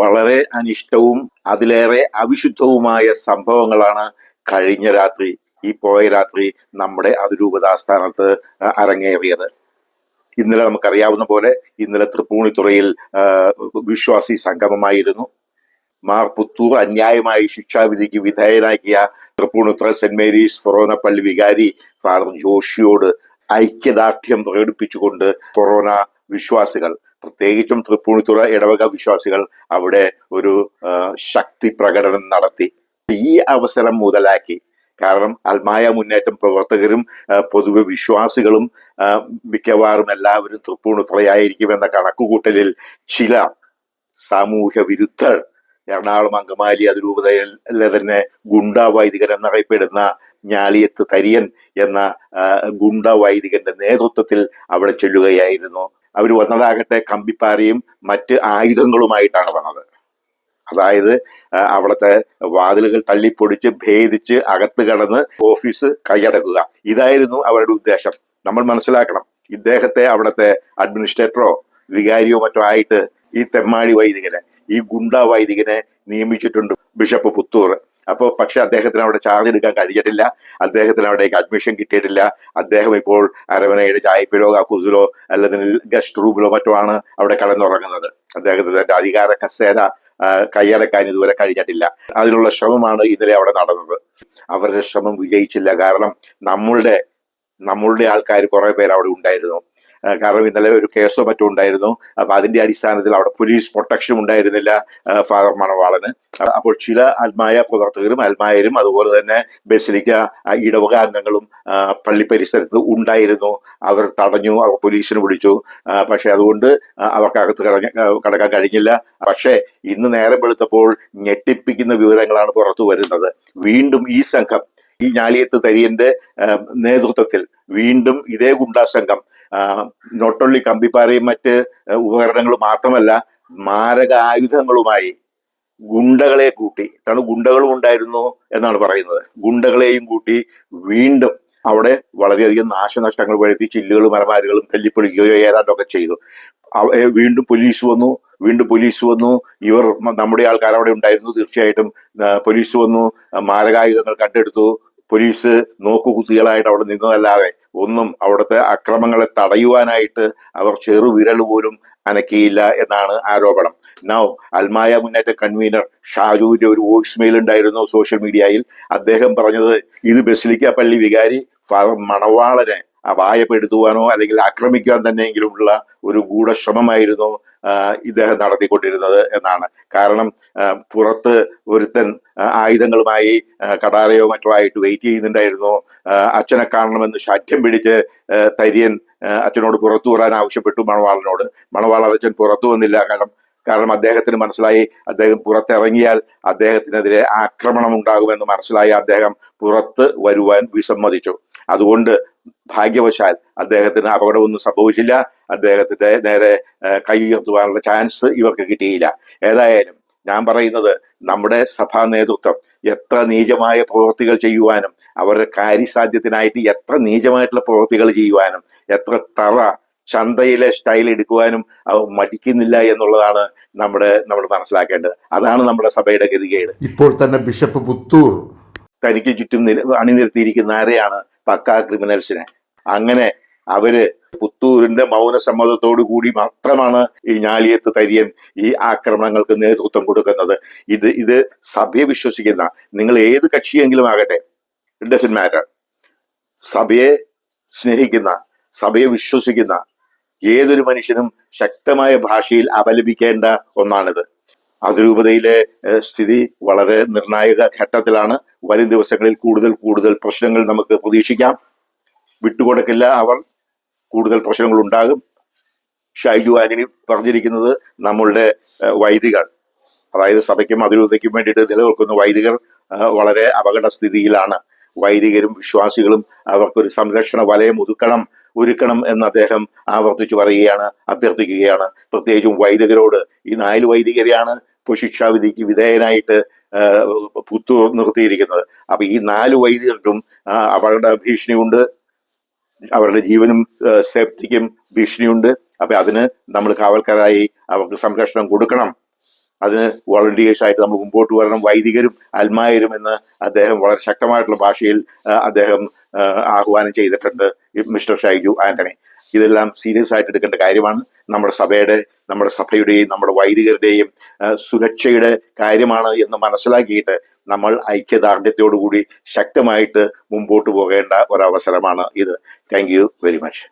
വളരെ അനിഷ്ടവും അതിലേറെ അവിശുദ്ധവുമായ സംഭവങ്ങളാണ് കഴിഞ്ഞ രാത്രി ഈ പോയ രാത്രി നമ്മുടെ അതിരൂപതാസ്ഥാനത്ത് അരങ്ങേറിയത്. ഇന്നലെ നമുക്കറിയാവുന്ന പോലെ ഇന്നലെ തൃപ്പൂണിത്തുറയിൽ വിശ്വാസി സംഗമമായിരുന്നു. മാർ പുത്തൂർ അന്യായമായി ശിക്ഷാവിധിക്ക് വിധേയനാക്കിയ തൃപ്പൂണിത്തുറ സെന്റ് മേരീസ് ഫൊറോന പള്ളി വികാരി ഫാദർ ജോഷിയോട് ഐക്യദാർഢ്യം പ്രകടിപ്പിച്ചുകൊണ്ട് കൊറോണ വിശ്വാസികൾ പ്രത്യേകിച്ചും തൃപ്പൂണിത്തുറ ഇടവക വിശ്വാസികൾ അവിടെ ഒരു ശക്തി പ്രകടനം നടത്തി. ഈ അവസരം മുതലാക്കി. കാരണം അൽമായ മുന്നേറ്റം പ്രവർത്തകരും പൊതുവെ വിശ്വാസികളും മിക്കവാറും എല്ലാവരും തൃപ്പൂണിത്തുറയായിരിക്കുമെന്ന കണക്കുകൂട്ടലിൽ ചില സാമൂഹ്യ വിരുദ്ധർ എറണാകുളം അങ്കമാലി അതിരൂപതയിലെ തന്നെ ഗുണ്ട വൈദികൻ എന്നറിയപ്പെടുന്ന ഞാളിയത്ത് തരിയൻ എന്ന ഗുണ്ട വൈദികന്റെ നേതൃത്വത്തിൽ അവിടെ ചെല്ലുകയായിരുന്നു. അവർ വന്നതാകട്ടെ കമ്പിപ്പാരയും മറ്റ് ആയുധങ്ങളുമായിട്ടാണ് വന്നത്. അതായത് അവിടുത്തെ വാതിലുകൾ തള്ളിപ്പൊടിച്ച് ഭേദിച്ച് അകത്ത് കടന്ന് ഓഫീസ് കൈയടക്കുക. ഇതായിരുന്നു അവരുടെ ഉദ്ദേശം. നമ്മൾ മനസ്സിലാക്കണം ഇദ്ദേഹത്തെ അവിടുത്തെ അഡ്മിനിസ്ട്രേറ്ററോ വികാരിയോ മറ്റോ ആയിട്ട് ഈ തെമ്മാടി വൈദികനെ ഈ ഗുണ്ട വൈദികനെ നിയമിച്ചിട്ടുണ്ട് ബിഷപ്പ് പുത്തൂർ. അപ്പോൾ പക്ഷെ അദ്ദേഹത്തിന് അവിടെ ചാർജ് എടുക്കാൻ കഴിഞ്ഞിട്ടില്ല. അദ്ദേഹത്തിന് അവിടേക്ക് അഡ്മിഷൻ കിട്ടിയിട്ടില്ല. അദ്ദേഹം ഇപ്പോൾ അരവണയുടെ ചായപ്പിലോ കക്കൂസിലോ അല്ലെങ്കിൽ ഗസ്റ്റ് റൂമിലോ മറ്റോ ആണ് അവിടെ കടന്നുറങ്ങുന്നത്. അദ്ദേഹത്തിന്റെ അധികാര കസേര കയ്യടക്കാൻ ഇതുവരെ കഴിഞ്ഞിട്ടില്ല. അതിനുള്ള ശ്രമമാണ് ഇന്നലെ അവിടെ നടന്നത്. അവരുടെ ശ്രമം വിജയിച്ചില്ല. കാരണം നമ്മളുടെ നമ്മളുടെ ആൾക്കാർ കുറെ പേര് അവിടെ ഉണ്ടായിരുന്നു. കാരണം ഇന്നലെ ഒരു കേസോ മറ്റോ ഉണ്ടായിരുന്നു. അപ്പൊ അതിന്റെ അടിസ്ഥാനത്തിൽ അവിടെ പോലീസ് പ്രൊട്ടക്ഷൻ ഉണ്ടായിരുന്നില്ല ഫാദർ മണവാളന്. അപ്പോൾ ചില ആത്മായ പ്രവർത്തകരും ആത്മായരും അതുപോലെ തന്നെ ബസിലിക്ക ഇടവക അംഗങ്ങളും പള്ളി പരിസരത്ത് ഉണ്ടായിരുന്നു. അവർ തടഞ്ഞു അവർ പോലീസിനെ വിളിച്ചു. പക്ഷെ അതുകൊണ്ട് അവർക്കകത്ത് കടക്കാൻ കഴിഞ്ഞില്ല. പക്ഷേ ഇന്ന് നേരം വെളുത്തപ്പോൾ ഞെട്ടിപ്പിക്കുന്ന വിവരങ്ങളാണ് പുറത്തു വരുന്നത്. വീണ്ടും ഈ സംഘം ഈ ഞാലിയത്ത് തരിയന്റെ നേതൃത്വത്തിൽ വീണ്ടും ഇതേ ഗുണ്ടാ സംഘം നോട്ട് ഓൺലി കമ്പിപ്പാറയും മറ്റ് ഉപകരണങ്ങൾ മാത്രമല്ല മാരക ആയുധങ്ങളുമായി ഗുണ്ടകളെ കൂട്ടി കാരണം ഗുണ്ടകളും ഉണ്ടായിരുന്നു എന്നാണ് പറയുന്നത്. ഗുണ്ടകളെയും കൂട്ടി വീണ്ടും അവിടെ വളരെയധികം നാശനഷ്ടങ്ങൾ വരുത്തി ചില്ലുകളും മരമാരുകളും തല്ലിപ്പൊളിക്കുകയോ ഏതാണ്ടൊക്കെ ചെയ്തു. വീണ്ടും പോലീസ് വന്നു വീണ്ടും പോലീസ് വന്നു. ഇവർ നമ്മുടെ ആൾക്കാർ അവിടെ ഉണ്ടായിരുന്നു തീർച്ചയായിട്ടും പോലീസ് വന്നു മാരകായുധങ്ങൾ കണ്ടെടുത്തു. പോലീസ് നോക്കുകുത്തികളായിട്ട് അവിടെ നിന്നതല്ലാതെ ഒന്നും അവിടുത്തെ അക്രമങ്ങളെ തടയുവാനായിട്ട് അവർ ചെറുവിരൽ പോലും അനക്കിയില്ല എന്നാണ് ആരോപണം. നൗ അൽമായ മുന്നേറ്റ കൺവീനർ ഷാജുവിന്റെ ഒരു വോയിസ് മെയിൽ ഉണ്ടായിരുന്നു സോഷ്യൽ മീഡിയയിൽ അദ്ദേഹം പറഞ്ഞത് ഇത് ബസിലിക്ക പള്ളി വികാരി ഫാദർ മണവാളനെ അപായപ്പെടുത്തുവാനോ അല്ലെങ്കിൽ ആക്രമിക്കാൻ തന്നെയെങ്കിലുമുള്ള ഒരു ഗൂഢശ്രമമായിരുന്നു ഇദ്ദേഹം നടത്തിക്കൊണ്ടിരുന്നത് എന്നാണ്. കാരണം പുറത്ത് ഒരുത്തൻ ആയുധങ്ങളുമായി കടാരയോ മറ്റോ ആയിട്ട് വെയിറ്റ് ചെയ്യുന്നുണ്ടായിരുന്നു. അച്ഛനെ കാണണമെന്ന് ശാഠ്യം പിടിച്ച് തരിയൻ അച്ഛനോട് പുറത്തു വരാൻ ആവശ്യപ്പെട്ടു മണവാളനോട്. മണവാളൻ അച്ഛൻ പുറത്തു വന്നില്ല. കാരണം കാരണം അദ്ദേഹത്തിന് മനസ്സിലായി അദ്ദേഹം പുറത്തിറങ്ങിയാൽ അദ്ദേഹത്തിനെതിരെ ആക്രമണം ഉണ്ടാകുമെന്ന് മനസ്സിലായി അദ്ദേഹം പുറത്ത് വരുവാൻ വിസമ്മതിച്ചു. അതുകൊണ്ട് ഭാഗ്യവശാൽ അദ്ദേഹത്തിന് അപകടമൊന്നും സംഭവിച്ചില്ല. അദ്ദേഹത്തിന്റെ നേരെ കൈ ഉയർത്തുവാനുള്ള ചാൻസ് ഇവർക്ക് കിട്ടിയില്ല. ഏതായാലും ഞാൻ പറയുന്നത് നമ്മുടെ സഭാ നേതൃത്വം എത്ര നീചമായ പ്രവൃത്തികൾ ചെയ്യുവാനും അവരുടെ കാര്യസാധ്യത്തിനായിട്ട് എത്ര നീചമായിട്ടുള്ള പ്രവൃത്തികൾ ചെയ്യുവാനും എത്ര തറ ചന്തയിലെ സ്റ്റൈൽ എടുക്കുവാനും മടിക്കുന്നില്ല എന്നുള്ളതാണ് നമ്മുടെ നമ്മൾ മനസ്സിലാക്കേണ്ടത്. അതാണ് നമ്മുടെ സഭയുടെ ഗതികേട്. ഇപ്പോൾ തന്നെ ബിഷപ്പ് പുത്തൂർ. തനിക്ക് ചുറ്റും നിര- അണിനിരത്തിയിരിക്കുന്ന ആരെയാണ്? പക്കാ ക്രിമിനൽസിനെ. അങ്ങനെ അവർ പുത്തൂരിന്റെ മൗന മൗനസമ്മതത്തോടു കൂടി മാത്രമാണ് ഈ ഞാലിയത്ത് തരിയൻ ഈ ആക്രമണങ്ങൾക്ക് നേതൃത്വം കൊടുക്കുന്നത്. ഇത് ഇത് സഭയെ വിശ്വസിക്കുന്ന നിങ്ങൾ ഏത് കക്ഷിയെങ്കിലും ആകട്ടെ ഇറ്റ് ഡസൻ മാറ്റർ സഭയെ സ്നേഹിക്കുന്ന സഭയെ വിശ്വസിക്കുന്ന ഏതൊരു മനുഷ്യനും ശക്തമായ ഭാഷയിൽ അപലപിക്കേണ്ട ഒന്നാണിത്. അതിരൂപതയിലെ സ്ഥിതി വളരെ നിർണായക ഘട്ടത്തിലാണ്. വരും ദിവസങ്ങളിൽ കൂടുതൽ കൂടുതൽ പ്രശ്നങ്ങൾ നമുക്ക് പ്രതീക്ഷിക്കാം. വിട്ടുകൊടുക്കില്ല അവർ കൂടുതൽ പ്രശ്നങ്ങൾ ഉണ്ടാകും ഷൈജു ആന്റണി പറഞ്ഞിരിക്കുന്നത് നമ്മളുടെ വൈദികർ. അതായത് സഭയ്ക്കും അതിരൂപതയ്ക്കും വേണ്ടിയിട്ട് നിലനിൽക്കുന്ന വൈദികർ വളരെ അപകട സ്ഥിതിയിലാണ് വൈദികരും വിശ്വാസികളും അവർക്കൊരു സംരക്ഷണ വലയം ഒതുക്കണം ഒരുക്കണം എന്ന് അദ്ദേഹം ആവർത്തിച്ചു പറയുകയാണ് അഭ്യർത്ഥിക്കുകയാണ്. പ്രത്യേകിച്ചും വൈദികരോട് ഈ നാല് വൈദികരെയാണ് ഇപ്പോൾ ശിക്ഷാവിധിക്ക് വിധേയനായിട്ട് പുത്തു നിർത്തിയിരിക്കുന്നത്. അപ്പൊ ഈ നാല് വൈദികർക്കും അവരുടെ ഭീഷണിയുണ്ട് അവരുടെ ജീവനും സേഫ്റ്റിക്കും ഭീഷണിയുണ്ട്. അപ്പൊ അതിന് നമ്മൾ കാവൽക്കാരായി അവർക്ക് സംരക്ഷണം കൊടുക്കണം. അതിന് വോളണ്ടിയേഴ്സ് ആയിട്ട് നമ്മൾ മുമ്പോട്ട് വരണം. വൈദികരും അൽമായരും എന്ന് അദ്ദേഹം വളരെ ശക്തമായിട്ടുള്ള ഭാഷയിൽ അദ്ദേഹം ആഹ്വാനം ചെയ്തിട്ടുണ്ട് മിസ്റ്റർ ഷൈജു ആന്റണി. ഇതെല്ലാം സീരിയസ് ആയിട്ട് എടുക്കേണ്ട കാര്യമാണ്. നമ്മുടെ സഭയുടെ നമ്മുടെ സഭയുടെയും നമ്മുടെ വൈദികരുടെയും സുരക്ഷയുടെ കാര്യമാണ് എന്ന് മനസ്സിലാക്കിയിട്ട് നമ്മൾ ഐക്യദാർഢ്യത്തോടുകൂടി ശക്തമായിട്ട് മുമ്പോട്ട് പോകേണ്ട ഒരവസരമാണ് ഇത്. Thank you very much.